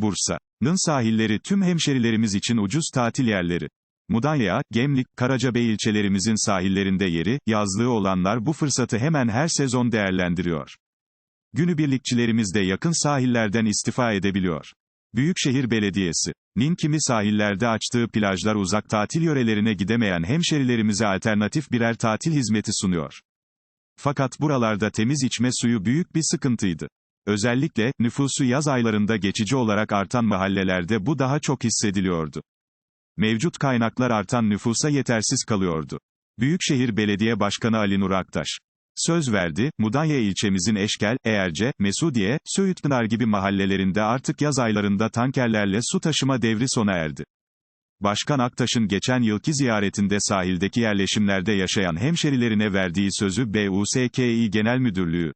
Bursa'nın sahilleri tüm hemşerilerimiz için ucuz tatil yerleri. Mudanya, Gemlik, Karacabey ilçelerimizin sahillerinde yeri, yazlığı olanlar bu fırsatı hemen her sezon değerlendiriyor. Günübirlikçilerimiz de yakın sahillerden istifa edebiliyor. Büyükşehir Belediyesi, nin kimi sahillerde açtığı plajlar uzak tatil yörelerine gidemeyen hemşerilerimize alternatif birer tatil hizmeti sunuyor. Fakat buralarda temiz içme suyu büyük bir sıkıntıydı. Özellikle, nüfusu yaz aylarında geçici olarak artan mahallelerde bu daha çok hissediliyordu. Mevcut kaynaklar artan nüfusa yetersiz kalıyordu. Büyükşehir Belediye Başkanı Ali Nur Aktaş söz verdi, Mudanya ilçemizin Eşkel, Eğerce, Mesudiye, Söğütpınar gibi mahallelerinde artık yaz aylarında tankerlerle su taşıma devri sona erdi. Başkan Aktaş'ın geçen yılki ziyaretinde sahildeki yerleşimlerde yaşayan hemşerilerine verdiği sözü BUSKİ Genel Müdürlüğü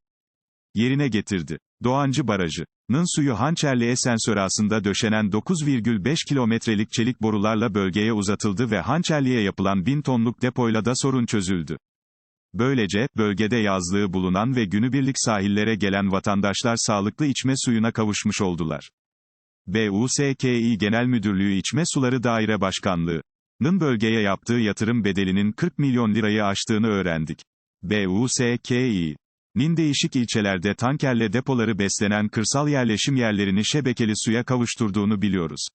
yerine getirdi. Doğancı Barajı'nın suyu Hançerli Esensörası'nda döşenen 9,5 kilometrelik çelik borularla bölgeye uzatıldı ve Hançerli'ye yapılan 1000 tonluk depoyla da sorun çözüldü. Böylece, bölgede yazlığı bulunan ve günübirlik sahillere gelen vatandaşlar sağlıklı içme suyuna kavuşmuş oldular. BUSKİ Genel Müdürlüğü İçme Suları Daire Başkanlığı'nın bölgeye yaptığı yatırım bedelinin 40 milyon lirayı aştığını öğrendik. BUSKİ nin değişik ilçelerde tankerle depoları beslenen kırsal yerleşim yerlerini şebekeli suya kavuşturduğunu biliyoruz.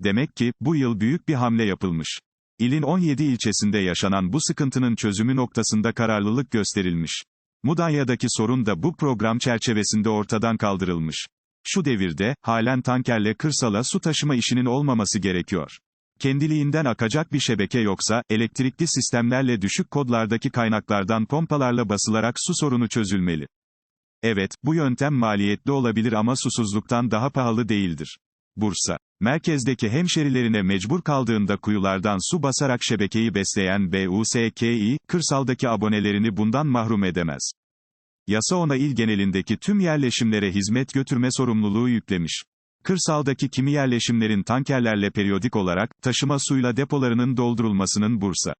Demek ki, bu yıl büyük bir hamle yapılmış. İlin 17 ilçesinde yaşanan bu sıkıntının çözümü noktasında kararlılık gösterilmiş. Mudanya'daki sorun da bu program çerçevesinde ortadan kaldırılmış. Şu devirde, halen tankerle kırsala su taşıma işinin olmaması gerekiyor. Kendiliğinden akacak bir şebeke yoksa, elektrikli sistemlerle düşük kodlardaki kaynaklardan pompalarla basılarak su sorunu çözülmeli. Evet, bu yöntem maliyetli olabilir ama susuzluktan daha pahalı değildir. Bursa. Merkezdeki hemşerilerine mecbur kaldığında kuyulardan su basarak şebekeyi besleyen BUSKİ, kırsaldaki abonelerini bundan mahrum edemez. Yasa ona il genelindeki tüm yerleşimlere hizmet götürme sorumluluğu yüklemiş. Kırsaldaki kimi yerleşimlerin tankerlerle periyodik olarak, taşıma suyla depolarının doldurulmasının Bursa.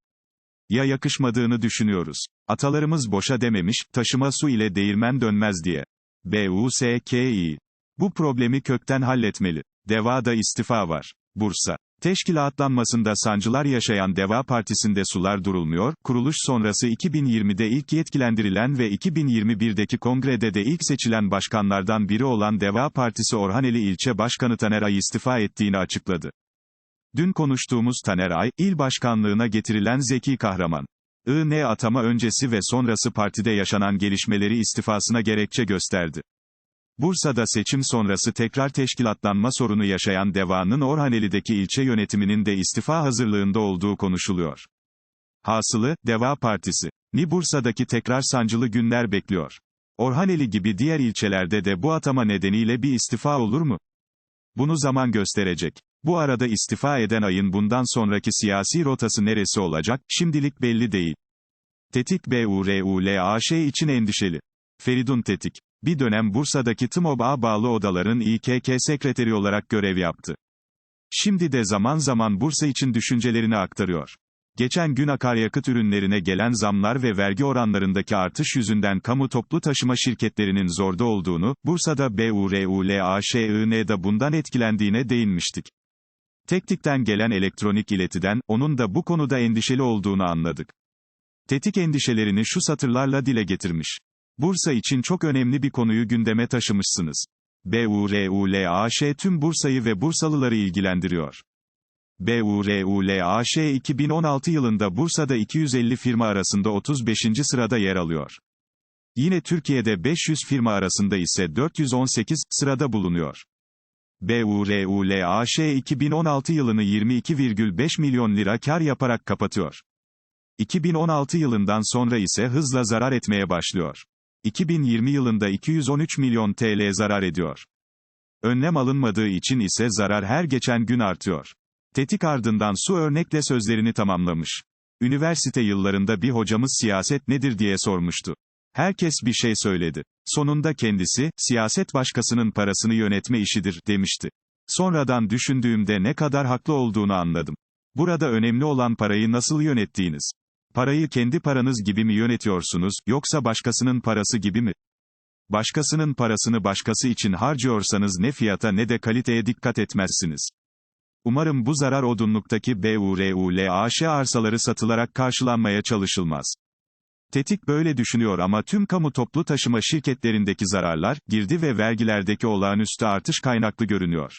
Ya yakışmadığını düşünüyoruz. Atalarımız boşa dememiş, taşıma su ile değirmen dönmez diye. BUSKİ. Bu problemi kökten halletmeli. Deva'da istifa var. Bursa. Teşkilatlanmasında sancılar yaşayan Deva Partisi'nde sular durulmuyor, kuruluş sonrası 2020'de ilk yetkilendirilen ve 2021'deki kongrede de ilk seçilen başkanlardan biri olan Deva Partisi Orhaneli ilçe başkanı Taner Ay istifa ettiğini açıkladı. Dün konuştuğumuz Taner Ay, il başkanlığına getirilen Zeki Kahraman. IN atama öncesi ve sonrası partide yaşanan gelişmeleri istifasına gerekçe gösterdi. Bursa'da seçim sonrası tekrar teşkilatlanma sorunu yaşayan Deva'nın Orhaneli'deki ilçe yönetiminin de istifa hazırlığında olduğu konuşuluyor. Hasılı, Deva Partisi, ni Bursa'daki tekrar sancılı günler bekliyor. Orhaneli gibi diğer ilçelerde de bu atama nedeniyle bir istifa olur mu? Bunu zaman gösterecek. Bu arada istifa eden ayın bundan sonraki siyasi rotası neresi olacak, şimdilik belli değil. Tetik BURULAŞ için endişeli. Feridun Tetik bir dönem Bursa'daki TMOB'a bağlı odaların İKK sekreteri olarak görev yaptı. Şimdi de zaman zaman Bursa için düşüncelerini aktarıyor. Geçen gün akaryakıt ürünlerine gelen zamlar ve vergi oranlarındaki artış yüzünden kamu toplu taşıma şirketlerinin zorda olduğunu, Bursa'da BURULAŞI'nin da bundan etkilendiğine değinmiştik. Tektik'ten gelen elektronik iletiden, onun da bu konuda endişeli olduğunu anladık. Tetik endişelerini şu satırlarla dile getirmiş. Bursa için çok önemli bir konuyu gündeme taşımışsınız. BURULAŞ tüm Bursa'yı ve Bursalıları ilgilendiriyor. BURULAŞ 2016 yılında Bursa'da 250 firma arasında 35. sırada yer alıyor. Yine Türkiye'de 500 firma arasında ise 418 sırada bulunuyor. BURULAŞ 2016 yılını 22,5 milyon lira kar yaparak kapatıyor. 2016 yılından sonra ise hızla zarar etmeye başlıyor. 2020 yılında 213 milyon TL zarar ediyor. Önlem alınmadığı için ise zarar her geçen gün artıyor. Tetik ardından su örnekle sözlerini tamamlamış. Üniversite yıllarında bir hocamız siyaset nedir diye sormuştu. Herkes bir şey söyledi. Sonunda kendisi, siyaset başkasının parasını yönetme işidir, demişti. Sonradan düşündüğümde ne kadar haklı olduğunu anladım. Burada önemli olan parayı nasıl yönettiğiniz. Parayı kendi paranız gibi mi yönetiyorsunuz, yoksa başkasının parası gibi mi? Başkasının parasını başkası için harcıyorsanız ne fiyata ne de kaliteye dikkat etmezsiniz. Umarım bu zarar odunluktaki BURULAŞ arsaları satılarak karşılanmaya çalışılmaz. Tetik böyle düşünüyor ama tüm kamu toplu taşıma şirketlerindeki zararlar, girdi ve vergilerdeki olağanüstü artış kaynaklı görünüyor.